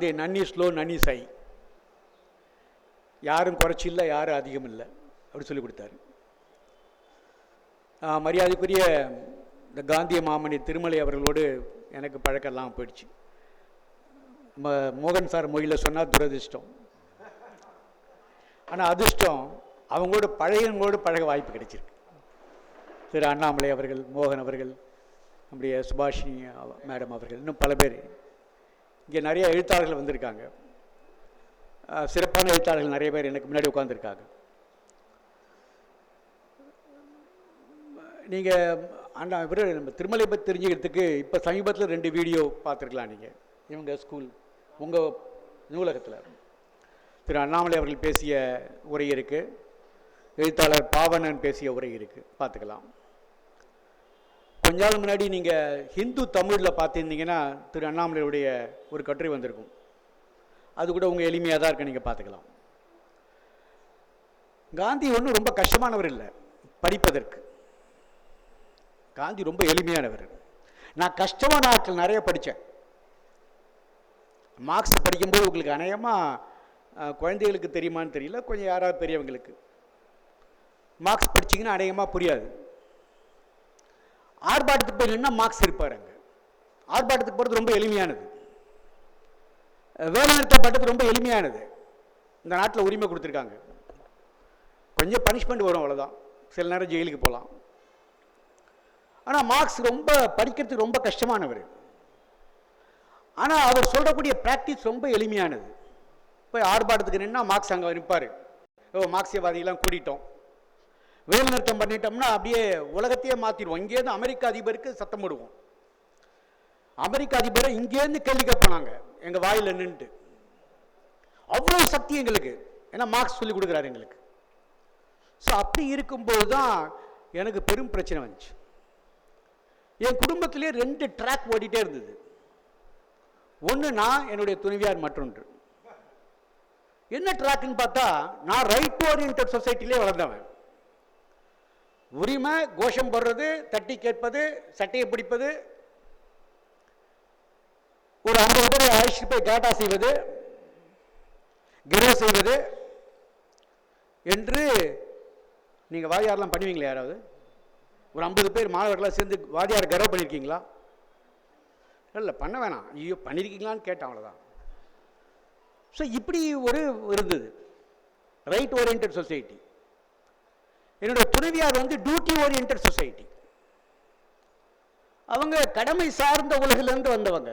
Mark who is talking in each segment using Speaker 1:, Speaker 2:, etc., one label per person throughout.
Speaker 1: இது நன்னி ஸ்லோ நன்னி சை. யாரும் குறைச்சி இல்லை யாரும் அதிகம் இல்லை அப்படி சொல்லி கொடுத்தாரு. மரியாதைக்குரிய இந்த காந்திய மாமணி திருமலை அவர்களோடு எனக்கு பழக்கெல்லாம் போயிடுச்சு. நம்ம மோகன் சார் மொழியில் சொன்னால் துரதிர்ஷ்டம். ஆனால் அதிர்ஷ்டம் அவங்களோட பழையவங்களோடு பழக வாய்ப்பு கிடைச்சிருக்கு. திரு அண்ணாமலை அவர்கள் மோகன் அவர்கள் நம்முடைய சுபாஷினி மேடம் அவர்கள் இன்னும் பல பேர் இங்கே நிறைய எழுத்தாளர்கள் வந்திருக்காங்க. சிறப்பான எழுத்தாளர்கள் நிறைய பேர் எனக்கு முன்னாடி உட்காந்துருக்காங்க நீங்கள் அண்ணா இவர் நம்ம திருமலை பற்றி தெரிஞ்சுக்கிறதுக்கு இப்போ சமீபத்தில் ரெண்டு வீடியோ பார்த்துருக்கலாம் நீங்கள் இவங்க ஸ்கூல் உங்கள் நூலகத்தில். திரு அண்ணாமலை அவர்கள் பேசிய உரை இருக்குது எழுத்தாளர் பாவனன் பேசிய உரை இருக்குது பார்த்துக்கலாம். கொஞ்ச நாள் முன்னாடி நீங்கள் ஹிந்து தமிழில் பார்த்துருந்தீங்கன்னா திரு அண்ணாமலையுடைய ஒரு கட்டுரை வந்திருக்கும். அது கூட உங்கள் எளிமையாக தான் இருக்க நீங்கள் பார்த்துக்கலாம். காந்தி ஒன்றும் ரொம்ப கஷ்டமானவர் இல்லை படிப்பதற்கு. காந்தி ரொம்ப எளிமையானவர். நான் கஷ்டமான ஆட்கள் நிறைய படித்தேன் மார்க்ஸ் படிக்கும்போது உங்களுக்கு அநேகமாக குழந்தைகளுக்கு தெரியுமான்னு தெரியல கொஞ்சம் யாராவது பெரியவங்களுக்கு. மார்க்ஸ் படிச்சீங்கன்னா அநேகமாக புரியாது. ஆர்ப்பாட்டத்துக்கு போய் மார்க்ஸ் இருப்பார் அங்கே ஆர்ப்பாட்டத்துக்கு போகிறது ரொம்ப எளிமையானது. வேலைநிறுத்த பட்டது ரொம்ப எளிமையானது. இந்த நாட்டில் உரிமை கொடுத்துருக்காங்க. கொஞ்சம் பனிஷ்மெண்ட் வரும் அவ்வளோதான் சில நேரம் ஜெயிலுக்கு போகலாம் ஆனால் மார்க்ஸ் ரொம்ப படிக்கிறதுக்கு ரொம்ப கஷ்டமானவர். ஆனால் அவர் சொல்லக்கூடிய ப்ராக்டிஸ் ரொம்ப எளிமையானது. போய் ஆர்ப்பாட்டத்துக்கு நின்னா மார்க்ஸ் அங்கே நிற்பார் ஓ மார்க்சியவாதிகளாம் கூட்டிட்டோம். வேலைநிறுத்தம் பண்ணிட்டோம்னா அப்படியே உலகத்தையே மாற்றிடுவோம் இங்கேருந்து அமெரிக்க அதிபருக்கு சத்தம் போடுவோம். அமெரிக்க அதிபரை இங்கேருந்து கேள்வி கேட்பாங்க எங்கள் வாயில் நின்றுட்டு அவ்வளோ சக்தி எங்களுக்கு. ஏன்னா மார்க்ஸ் சொல்லி கொடுக்குறாரு எங்களுக்கு. ஸோ அப்படி இருக்கும்போது தான் எனக்கு பெரும் பிரச்சனை வந்துச்சு. என் குடும்பத்திலே ரெண்டு ட்ராக் ஓடிட்டே இருந்தது. ஒன்று நான் என்னுடைய துணைவியார் மற்றொன்று. என்ன ட்ராக்குன்னு பார்த்தா நான் ரைட் ஓரியன்ட் சொசைட்டிலே வளர்ந்தவன். உரிமை கோஷம் போடுறது தட்டி கேட்பது சட்டையை பிடிப்பது ஒரு ஐம்பது பேரை அழைச்சிட்டு போய் கேட்டா செய்வது கிரோ செய்வது என்று நீங்கள் வாதியாரெலாம் பண்ணுவீங்களா யாராவது? ஒரு ஐம்பது பேர் மாணவர்களாக சேர்ந்து வாதியார் கரோ பண்ணியிருக்கீங்களா இல்லை பண்ண வேணாம். ஐயோ பண்ணியிருக்கீங்களான்னு கேட்டேன் அவ்வளோதான் ஸோ இப்படி ஒரு இருந்தது. ரைட் ஓரியன்ட் சொசைட்டி என்னுடைய துணைவியார் வந்து டியூட்டி ஓரியன்ட் சொசைட்டி அவங்க கடமை சார்ந்த உலகிலேருந்து வந்தவங்க.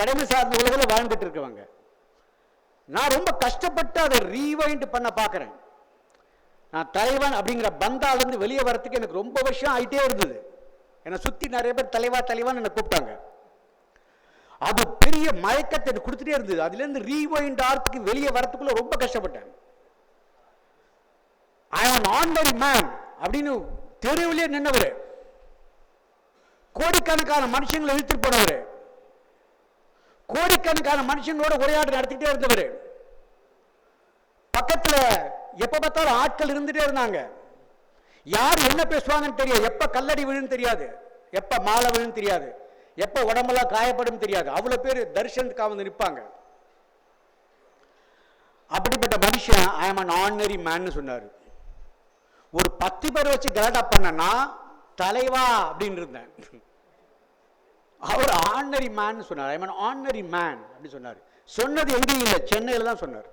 Speaker 1: கடமை சார்ந்த உலகில் வாழ்ந்துட்டு இருக்கவங்க. நான் ரொம்ப கஷ்டப்பட்டு அதை ரீவைண்ட் பண்ண பார்க்குறேன் நான் தலைவன் அப்படிங்கிற பந்தாலேருந்து வெளியே வரத்துக்கு எனக்கு ரொம்ப வருஷம் ஆகிட்டே இருந்தது. என்னை சுற்றி நிறைய பேர் தலைவா தலைவான்னு என்னை கூப்பிட்டாங்க. அது பெரிய மயக்கத்தை எனக்கு கொடுத்துட்டே இருந்தது. அதுலேருந்து ரீவைண்ட் ஆர்த்துக்கு வெளியே வரத்துக்குள்ளே ரொம்ப கஷ்டப்பட்டேன். ஐ ஆம் ஆர்டினரி மேன் அப்படின்னு தெருவிலே நின்னவர். கோடிக்கணக்கான மனுஷங்களை இழுத்துட்டு போனவர். கோடிக்கணக்கான மனுஷங்களோட உரையாடல் நடத்திக்கிட்டே இருந்தவர். பக்கத்துல எப்போ பார்த்தாலும் ஆட்கள் இருந்துட்டே இருந்தாங்க. யார் என்ன பேசுவாங்கன்னு தெரியாது. எப்போ கல்லடி விழுன்னு தெரியாது. எப்போ மாலை விழுன்னு தெரியாது. எப்போ உடம்பெல்லாம் காயப்படும் தெரியாது. அவ்வளோ பேர் தரிசனத்துக்காக வந்து நிற்பாங்க. அப்படிப்பட்ட மனுஷன் ஐ ஆம் அன் ஆர்டினரி மேன்னு சொன்னார். ஒரு பத்து பேர் வச்சு கலாட்டா பண்ணனா தலைவா அப்படின்னு இருந்தேன். அவர் ஆர்டினரி மேன் சொன்னார். ஐ மீன் ஆர்டினரி மேன் அப்படின்னு சொன்னார். சொன்னது எங்கேயும் இல்லை. சென்னையில் தான் சொன்னார்.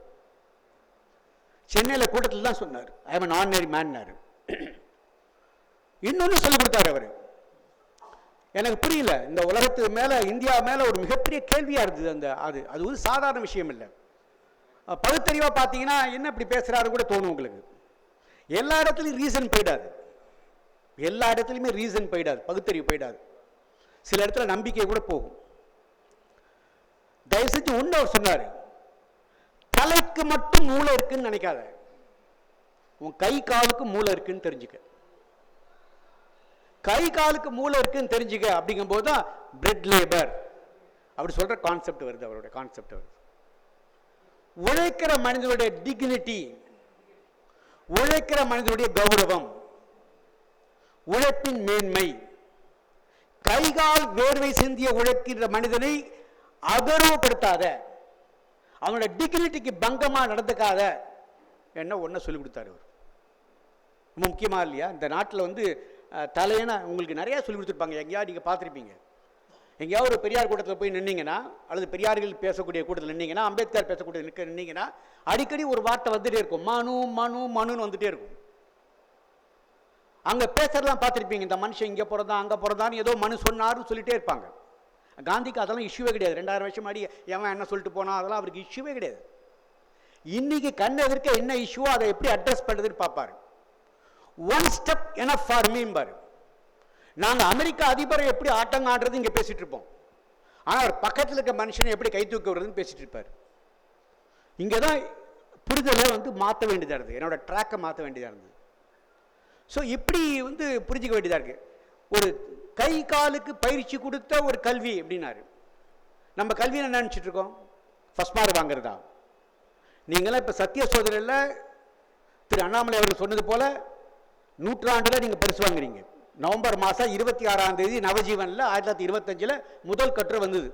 Speaker 1: சென்னையில் கூட்டத்தில் தான் சொன்னார். ஐ மீன் ஆர்டினரி மேன்னாரு இன்னொன்று சொல்லிக் கொடுத்தாரு அவர். எனக்கு புரியல. இந்த உலகத்து மேலே இந்தியா மேலே ஒரு மிகப்பெரிய கேள்வியாக இருந்தது அந்த அது. அது ஒரு சாதாரண விஷயம் இல்லை. பகுத்தறிவாக பார்த்தீங்கன்னா என்ன இப்படி பேசுகிறாரு கூட தோணும் உங்களுக்கு. எல்லா இடத்துலையும் ரீசன் போயிடாது. எல்லா இடத்துலையுமே ரீசன் போயிடாது பகுத்தறிவு போயிடாது. சில இடத்துல நம்பிக்கை கூட போகும். தயவு செஞ்சு ஒன்று அவர் சொன்னார். தலைக்கு மட்டும் மூளை இருக்குன்னு நினைக்காத. உன் கை காலுக்கு மூளை இருக்குன்னு தெரிஞ்சுக்க. கை காலுக்கு மூளை இருக்குன்னு தெரிஞ்சுக்க அப்படிங்கும்போது தான் பிரெட் லேபர் அப்படி சொல்ற கான்செப்ட் வருது அவருடைய கான்செப்ட் வருது. உழைக்கிற மனிதனுடைய டிக்னிட்டி உழைக்கிற மனிதனுடைய கௌரவம். உழைப்பின் மேன்மை. கைகால் வேர்வை சிந்திய உழைக்கின்ற மனிதனை அகர்வப்படுத்தாத அவனோட டிக்னிட்டிக்கு பங்கமாக நடந்துக்காத என்ன ஒன்றை சொல்லிக் கொடுத்தாரு அவர். ரொம்ப முக்கியமாக இல்லையா? இந்த நாட்டில் வந்து அஹ், தலையனா உங்களுக்கு நிறையா சொல்லி கொடுத்துருப்பாங்க. எங்கேயா நீங்கள் பார்த்துருப்பீங்க. எங்கேயாவது ஒரு பெரியார் கூட்டத்தில் போய் நின்னீங்கன்னா அல்லது பெரியார்கள் பேசக்கூடிய கூட்டத்தில் நின்னீங்கன்னா அம்பேத்கர் பேசக்கூடிய நிற்க நின்னீங்கன்னா அடிக்கடி ஒரு வார்த்தை வந்துட்டே இருக்கும். மனு மனு மனுன்னு வந்துட்டே இருக்கும். அங்கே பேசுறதெல்லாம் பார்த்துருப்பீங்க. இந்த மனுஷன் இங்கே போகிறதான் அங்கே போகிறதான்னு ஏதோ மனு சொன்னாருன்னு சொல்லிட்டே இருப்பாங்க. காந்திக்கு அதெல்லாம் இஷ்யூவே கிடையாது. ரெண்டாயிரம் வருஷம் முன்னாடி எவன் என்ன சொல்லிட்டு போனால் அதெல்லாம் அவருக்கு இஷ்யூவே கிடையாது. இன்னைக்கு கண் எதிர்க்க என்ன இஷ்யூவோ அதை எப்படி அட்ரஸ் பண்ணுறதுன்னு பார்ப்பாரு. ஒன் ஸ்டெப் என ஃபார் மீம்பாரு நாங்கள் அமெரிக்க அதிபரை எப்படி ஆட்டம் ஆடுறது இங்கே பேசிகிட்டு இருப்போம். ஆனால் அவர் பக்கத்தில் இருக்க மனுஷனை எப்படி கை தூக்க பேசிகிட்டு இருப்பார். இங்கே தான் புரிதலை வந்து மாற்ற வேண்டியதாக இருந்தது. என்னோடய ட்ராக்கை மாற்ற வேண்டியதாக இருந்தது. ஸோ இப்படி வந்து புரிஞ்சிக்க வேண்டியதாக இருக்குது ஒரு கை காலுக்கு பயிற்சி கொடுத்த ஒரு கல்வி அப்படின்னாரு. நம்ம கல்வியை என்ன நினச்சிட்ருக்கோம் ஃபஸ்ட் மார்க் வாங்குறதா? நீங்களாம் இப்போ சத்திய சோதனையில் திரு அண்ணாமலை அவர்கள் சொன்னது போல் நூற்றாண்டில் நீங்கள் பரிசு வாங்குறீங்க. நவம்பர் மாதம் இருபத்தி ஆறாம் தேதி நவஜீவனில் ஆயிரத்தி தொள்ளாயிரத்தி இருபத்தஞ்சில் முதல் கற்று வந்தது.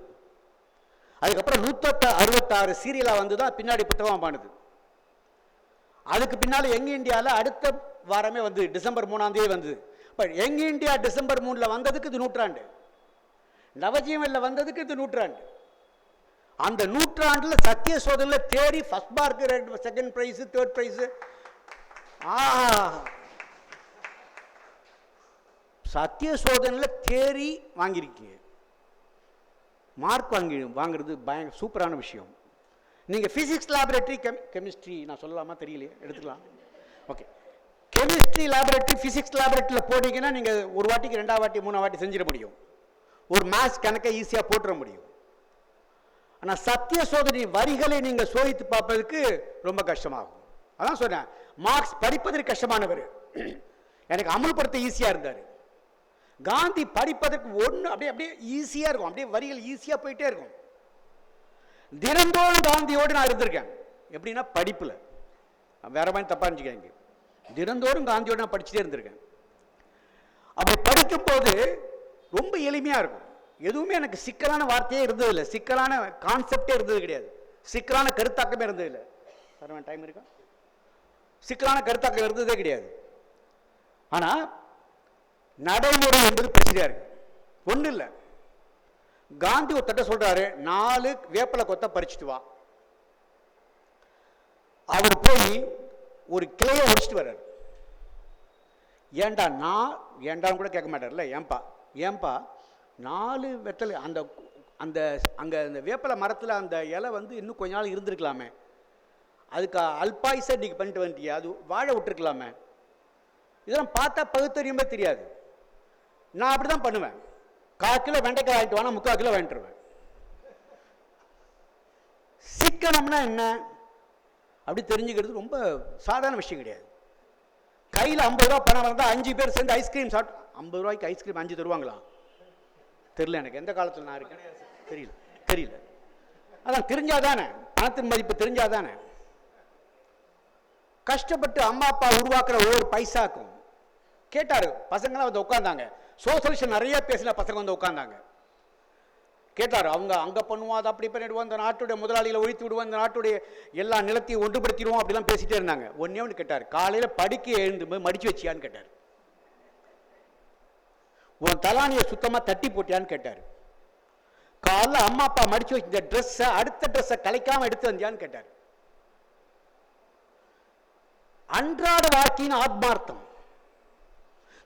Speaker 1: அதுக்கப்புறம் நூற்றத்த அறுபத்தாறு சீரியலாக வந்து தான் பின்னாடி புத்தகம் பாடுது அதுக்கு பின்னால் எங் இந்தியாவில் அடுத்த வாரமே வந்து டிசம்பர் மூணாம் தேதி வந்தது. பட் எங் இந்தியா டிசம்பர் மூணில் வந்ததுக்கு இது நூற்றாண்டு. நவஜீவனில் வந்ததுக்கு இது நூற்றாண்டு. அந்த நூற்றாண்டில் சத்திய சோதனையில் தேடி first mark second prize third prize ஆஹா! சத்திய சோதனையில் தேறி வாங்கியிருக்கீங்க. மார்க் வாங்கி வாங்குறது பயங்கர சூப்பரான விஷயம். நீங்கள் ஃபிசிக்ஸ் லேபரேட்டரி கெமி கெமிஸ்ட்ரி நான் சொல்லலாமா தெரியலையே எடுத்துக்கலாம். ஓகே கெமிஸ்ட்ரி லேபரேட்டரி ஃபிசிக்ஸ் லேபரேட்டரியில் போட்டிங்கன்னா நீங்கள் ஒரு வாட்டிக்கு ரெண்டாவது வாட்டி மூணாவது வாட்டி செஞ்சிட முடியும். ஒரு மேத்ஸ் கணக்கை ஈஸியாக போட்டுற முடியும். ஆனால் சத்திய சோதனை வரிகளை நீங்கள் சோதித்து பார்ப்பதற்கு ரொம்ப கஷ்டமாகும். அதான் சொன்னேன் மார்க்ஸ் படிப்பதற்கு கஷ்டமானவர். எனக்கு அமல்படுத்த ஈஸியாக இருந்தார். காந்தி படிப்பதற்கு ஒன்று அப்படியே அப்படியே ஈஸியாக இருக்கும். அப்படியே வரிகள் ஈஸியாக போயிட்டே இருக்கும். தினந்தோறும் காந்தியோடு நான் இருந்திருக்கேன். எப்படின்னா படிப்பில். வேற மாதிரி தப்பா இருந்துச்சுக்காங்க தினந்தோறும் காந்தியோடு நான் படிச்சுட்டே இருந்திருக்கேன். அப்படி படிக்கும்போது ரொம்ப எளிமையாக இருக்கும். எதுவுமே எனக்கு சிக்கலான வார்த்தையே இருந்ததில்லை சிக்கலான கான்செப்டே இருந்தது கிடையாது. சிக்கலான கருத்தாக்கமே இருந்ததில்லை சார் டைம் இருக்கா? சிக்கலான கருத்தாக்கம் இருந்ததே கிடையாது. ஆனால் நடைமுறை என்பது பிரச்சனையாக இருக்கு. ஒன்றும் இல்லை. காந்தி ஒரு தட்ட சொல்கிறாரு நாலு வேப்பலை கொத்த பறிச்சுட்டு வா. அவர் போய் ஒரு கிளையை உடிச்சிட்டு வர்றாரு. ஏன்டா நான் ஏன்டான்னு கூட கேட்க மாட்டார்ல ஏன்பா? ஏன்பா? நாலு வெத்தலை அந்த அந்த அங்கே அந்த வேப்பலை மரத்தில் அந்த இலை வந்து இன்னும் கொஞ்ச நாள் இருந்திருக்கலாமே. அதுக்கு அல்பாயுசை நீங்கள் பண்ணிட்டு வந்துட்டியா? அது வாழை விட்டுருக்கலாமே. இதெல்லாம் பார்த்தா பகுத்தறியுமே தெரியாது. நான் அப்படி தான் பண்ணுவேன். கால் கிலோ வெண்டைக்காய் வாங்கிட்டு வானா முக்கால் கிலோ வாங்கிட்டுருவேன் சிக்கனம்னா என்ன? அப்படி தெரிஞ்சுக்கிறது ரொம்ப சாதாரண விஷயம் கிடையாது. கையில் ஐம்பது ரூபா பணம் வந்தால் அஞ்சு பேர் சேர்ந்து ஐஸ்கிரீம் சாப்பிட்டு ஐம்பது ரூபாய்க்கு ஐஸ்கிரீம் அஞ்சு தருவாங்களா? தெரியல எனக்கு. எந்த காலத்தில் நான் இருக்கேன்? தெரியல. தெரியல. அதான் தெரிஞ்சாதானே. பணத்தின் மதிப்பு தெரிஞ்சாதானே. கஷ்டப்பட்டு அம்மா அப்பா உருவாக்குற ஒவ்வொரு பைசாக்கும். கேட்டாரு. பசங்களாம் வந்து உட்காந்தாங்க சோசலிஷன் நிறைய பேசின பசங்க வந்து உட்காந்தாங்க கேட்டார் அவங்க அங்கே பண்ணுவோம் அதை அப்படி பண்ணிடுவோம் இந்த நாட்டுடைய முதலாளிகளை ஒழித்து விடுவோம் இந்த நாட்டுடைய எல்லா நிலத்தையும் ஒன்றுபடுத்திடுவோம் அப்படிலாம் பேசிட்டே இருந்தாங்க. ஒன்னே ஒன்று கேட்டார் காலையில் படிக்க எழுந்து போய் மடிச்சு வச்சியான்னு கேட்டார். உன் தலானியை சுத்தமாக தட்டி போட்டியான்னு கேட்டார். காலைல அம்மா அப்பா மடிச்சு வச்சிருந்த ட்ரெஸ்ஸை அடுத்த ட்ரெஸ்ஸை கலைக்காமல் எடுத்து வந்தியான்னு கேட்டார். அன்றாட வாழ்க்கையின் ஆத்மார்த்தம்.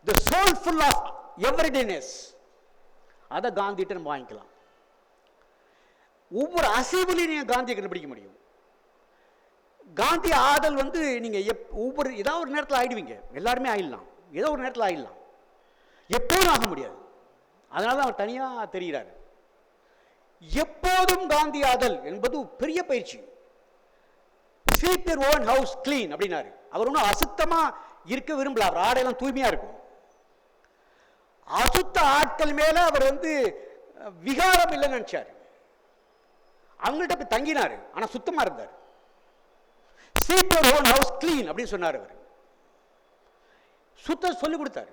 Speaker 1: த சோல்ஃபுல் ஆஃப் எவ்ரிடேனஸ் அதை காந்திகிட்ட நம்ம வாங்கிக்கலாம். ஒவ்வொரு அசைவுலையும் நீங்கள் காந்தியை கண்டுபிடிக்க முடியும். காந்தி ஆதல் வந்து நீங்கள் எப் ஒவ்வொரு ஏதாவது ஒரு நேரத்தில் ஆயிடுவீங்க. எல்லாருமே ஆயிடலாம். ஏதோ ஒரு நேரத்தில் ஆயிடலாம். எப்போதும் ஆக முடியாது. அதனால தான் அவர் தனியாக தெரிகிறாரு. எப்போதும் காந்தி ஆதல் என்பது பெரிய பயிற்சி. Sweep your own house clean அப்படின்னாரு. அவர் ஒன்றும் அசுத்தமாக இருக்க விரும்பல. அவர் ஆடையெல்லாம் தூய்மையாக இருக்கும். அசுத்த ஆட்கள் மேல அவர் வந்து விகாரம் இல்லைன்னு நினைச்சாரு. அவங்கள்ட்ட போய் தங்கினாரு. ஆனா சுத்தமா இருந்தார். Sweep your own house clean அப்படின்னு சொன்னார் அவர். சுத்த சொல்லி கொடுத்தாரு.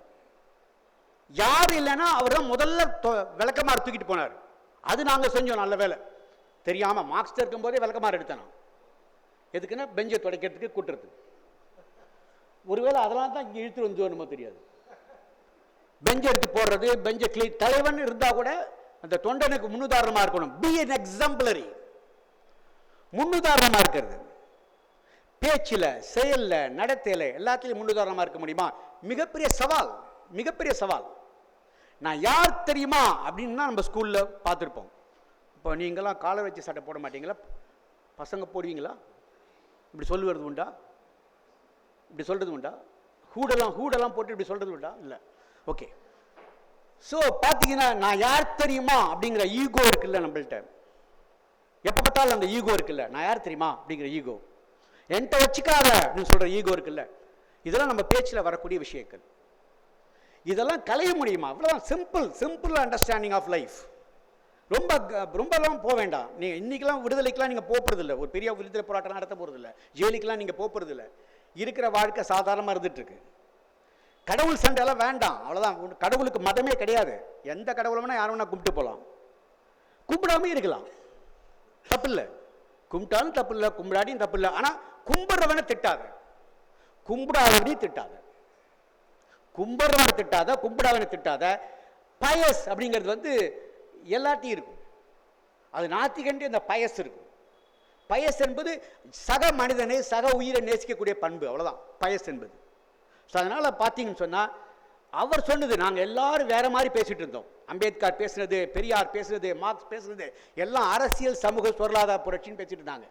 Speaker 1: யார் இல்லைன்னா அவர் தான் முதல்ல தொ- விளக்கமாறு தூக்கிட்டு போனார். அது நாங்க செஞ்சோம் நல்ல வேலை தெரியாமல் மார்க்ஸ் இருக்கும்போதே விளக்கமாறு எடுத்தேன் நான். எதுக்குன்னா பெஞ்சை துடைக்கிறதுக்கு கூட்டுறது ஒருவேளை அதெல்லாம் தான் இங்கே இழுத்து வந்து தெரியாது. பெஞ்ச் எடுத்து போடுறது பெஞ்சை கிளீ தலைவன் இருந்தால் கூட அந்த தொண்டனுக்கு முன்னுதாரணமாக இருக்கணும். பி என் எக்ஸாம்பிளரி முன்னுதாரணமாக இருக்கிறது. பேச்சில் செயலில் நடத்தையில் எல்லாத்துலேயும் முன்னுதாரணமாக இருக்க முடியுமா? மிகப்பெரிய சவால் மிகப்பெரிய சவால். நான் யார் தெரியுமா? அப்படின்னு தான் நம்ம ஸ்கூலில் பார்த்துருப்போம். இப்போ நீங்களாம் காலை வச்சு சட்டை போட மாட்டீங்களா? பசங்க போடுவீங்களா? இப்படி சொல்லுவது உண்டா? இப்படி சொல்கிறது உண்டா? ஹூடெல்லாம் ஹூடெல்லாம் போட்டு இப்படி சொல்கிறது உண்டா? இல்லை. ஓகே ஸோ பார்த்தீங்கன்னா நான் யார் தெரியுமா அப்படிங்கிற ஈகோ இருக்குல்ல நம்மள்ட்ட? எப்போ பார்த்தாலும் அந்த ஈகோ இருக்குல்ல? நான் யார் தெரியுமா அப்படிங்கிற ஈகோ என்கிட்ட வச்சுக்காத அப்படின்னு சொல்கிற ஈகோ இருக்குல்ல? இதெல்லாம் நம்ம பேச்சில் வரக்கூடிய விஷயங்கள். இதெல்லாம் கலைய முடியுமா? அவ்வளோதான் simple simple understanding of life ரொம்ப க- ரொம்பலாம் போக வேண்டாம். நீங்கள் இன்றைக்கெல்லாம் விடுதலைக்கெலாம் நீங்கள் போகிறதில்ல ஒரு பெரிய விடுதலை போராட்டம் நடத்த போகிறதில்ல ஜெயிலுக்கெல்லாம் நீங்கள் போகிறதில்ல இருக்கிற வாழ்க்கை சாதாரணமாக இருந்துகிட்ருக்கு கடவுள் சண்டைலாம் வேண்டாம் அவ்வளோதான் உன் கடவுளுக்கு மதமே கிடையாது. எந்த கடவுளை வேணால் யாரும் வேணால் கும்பிட்டு போகலாம் கும்பிடாமே இருக்கலாம். தப்பு இல்லை கும்பிட்டாலும் தப்பு இல்லை கும்பிடாடியும் தப்பு இல்லை ஆனால் கும்பிட்றவனை திட்டாத. கும்பிடாதவனையும் திட்டாத. கும்பிட்றவனை திட்டாத கும்பிடாதவனை திட்டாத. பயஸ் அப்படிங்கிறது வந்து எல்லாத்தையும் இருக்கும். அது நாத்திகண்டி அந்த பயஸ் இருக்கும். பயஸ் என்பது சக மனிதனை சக உயிரை நேசிக்கக்கூடிய பண்பு அவ்வளோதான் பயஸ் என்பது. ஸோ அதனால் பார்த்தீங்கன்னு சொன்னால் அவர் சொன்னது நாங்கள் எல்லாரும் வேறு மாதிரி பேசிகிட்டு இருந்தோம். அம்பேத்கர் பேசுனது பெரியார் பேசுனது மார்க்ஸ் பேசுனது எல்லாம் அரசியல் சமூக பொருளாதார புரட்சின்னு பேசிகிட்டு இருந்தாங்க.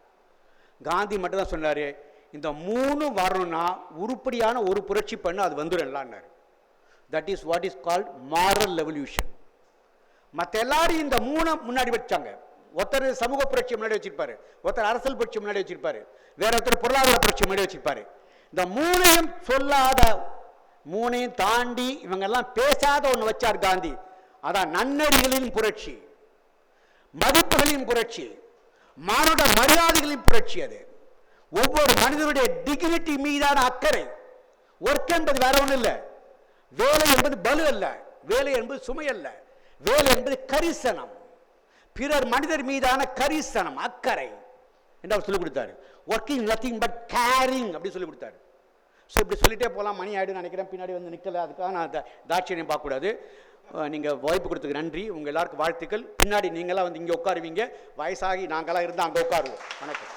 Speaker 1: காந்தி மட்டும் தான் சொன்னார் இந்த மூணு வரணும்னா உருப்படியான ஒரு புரட்சி பண்ணு அது வந்துடும் எல்லாம்னாரு that is what is called moral revolution மற்ற எல்லாரும் இந்த மூணை முன்னாடி வச்சாங்க ஒருத்தர் சமூக புரட்சி முன்னாடி வச்சிருப்பாரு ஒருத்தர் அரசியல் புரட்சி முன்னாடி வச்சிருப்பாரு வேற ஒருத்தர் பொருளாதார புரட்சி முன்னாடி வச்சிருப்பாரு. இந்த மூணையும் சொல்லாத மூணையும் தாண்டி இவங்கெல்லாம் பேசாத ஒன்று வச்சார் காந்தி. அதான் நன்னடிகளின் புரட்சி மதிப்புகளின் புரட்சி மானுட மரியாதைகளின் புரட்சி அது. ஒவ்வொரு மனிதனுடைய டிகினிட்டி மீதான அக்கறை ஒர்க் என்பது வேற ஒன்றும் இல்லை. வேலை என்பது பலு அல்ல வேலை என்பது சுமை அல்ல. வேலை என்பது கரிசனம். பிறர் மனிதர் மீதான கரிசனம் அக்கறை. என்று அவர் சொல்லிக் கொடுத்தாரு? ஒர்க்கிங் நத்திங் பட் கேரிங் அப்படி சொல்லிக் கொடுத்தாரு. ஸோ இப்படி சொல்லிட்டே போகலாம் மணி ஆகிடுன்னு நினைக்கிறேன். பின்னாடி வந்து நிற்கலை அதுக்காக நான் தாட்சியம் பார்க்கக்கூடாது. நீங்கள் வாய்ப்பு கொடுத்ததுக்கு நன்றி. உங்கள் எல்லாருக்கும் வாழ்த்துக்கள். பின்னாடி நீங்களாம் வந்து இங்கே உட்காருவீங்க. வயசாகி நாங்களாம் இருந்தால் அங்கே உட்காருவோம். வணக்கம்.